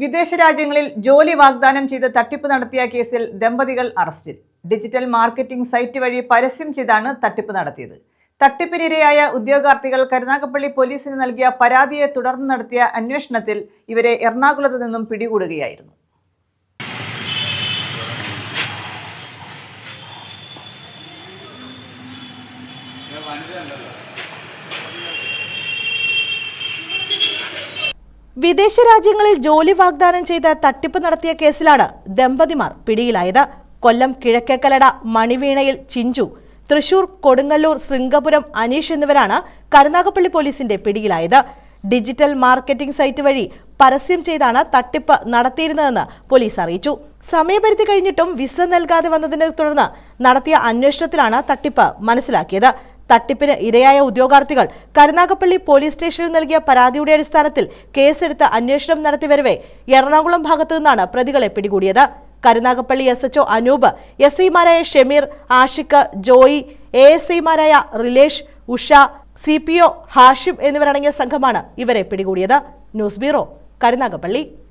വിദേശ രാജ്യങ്ങളിൽ ജോലി വാഗ്ദാനം ചെയ്ത് തട്ടിപ്പ് നടത്തിയ കേസിൽ ദമ്പതികൾ അറസ്റ്റിൽ. ഡിജിറ്റൽ മാർക്കറ്റിംഗ് സൈറ്റ് വഴി പരസ്യം ചെയ്താണ് തട്ടിപ്പ് നടത്തിയത്. തട്ടിപ്പിനിരയായ ഉദ്യോഗാർത്ഥികൾ കരുനാഗപ്പള്ളി പോലീസിന് നൽകിയ പരാതിയെ തുടർന്ന് നടത്തിയ അന്വേഷണത്തിൽ ഇവരെ എറണാകുളത്ത് നിന്നും പിടികൂടുകയായിരുന്നു. വിദേശ രാജ്യങ്ങളിൽ ജോലി വാഗ്ദാനം ചെയ്ത് തട്ടിപ്പ് നടത്തിയ കേസിലാണ് ദമ്പതിമാർ പിടിയിലായത്. കൊല്ലം കിഴക്കേക്കലട മണിവീണയിൽ ചിഞ്ചു തൃശൂർ കൊടുങ്ങല്ലൂർ ശൃംഗപുരം അനീഷ് എന്നിവരാണ് കരുനാഗപ്പള്ളി പോലീസിന്റെ പിടിയിലായത്. ഡിജിറ്റൽ മാർക്കറ്റിംഗ് സൈറ്റ് വഴി പരസ്യം ചെയ്താണ് തട്ടിപ്പ് നടത്തിയിരുന്നതെന്ന് പോലീസ് അറിയിച്ചു. സമയപരിധി കഴിഞ്ഞിട്ടും വിസ നൽകാതെ വന്നതിനെ തുടർന്ന് നടത്തിയ അന്വേഷണത്തിലാണ് തട്ടിപ്പ് മനസ്സിലാക്കിയത്. തട്ടിപ്പിന് ഇരയായ ഉദ്യോഗാർത്ഥികൾ കരുനാഗപ്പള്ളി പോലീസ് സ്റ്റേഷനിൽ നൽകിയ പരാതിയുടെ അടിസ്ഥാനത്തിൽ കേസെടുത്ത് അന്വേഷണം നടത്തിവരവെ എറണാകുളം ഭാഗത്തു നിന്നാണ് പ്രതികളെ പിടികൂടിയത്. Karunagappally S HO Anoop S ഐമാരായ ഷമീർ ആഷിഖ് ജോയി എ എസ് ഐമാരായ Rilesh Usha C P O Hashim എന്നിവരടങ്ങിയ സംഘമാണ് ഇവരെ പിടികൂടിയത്. News bureau Karunagappally.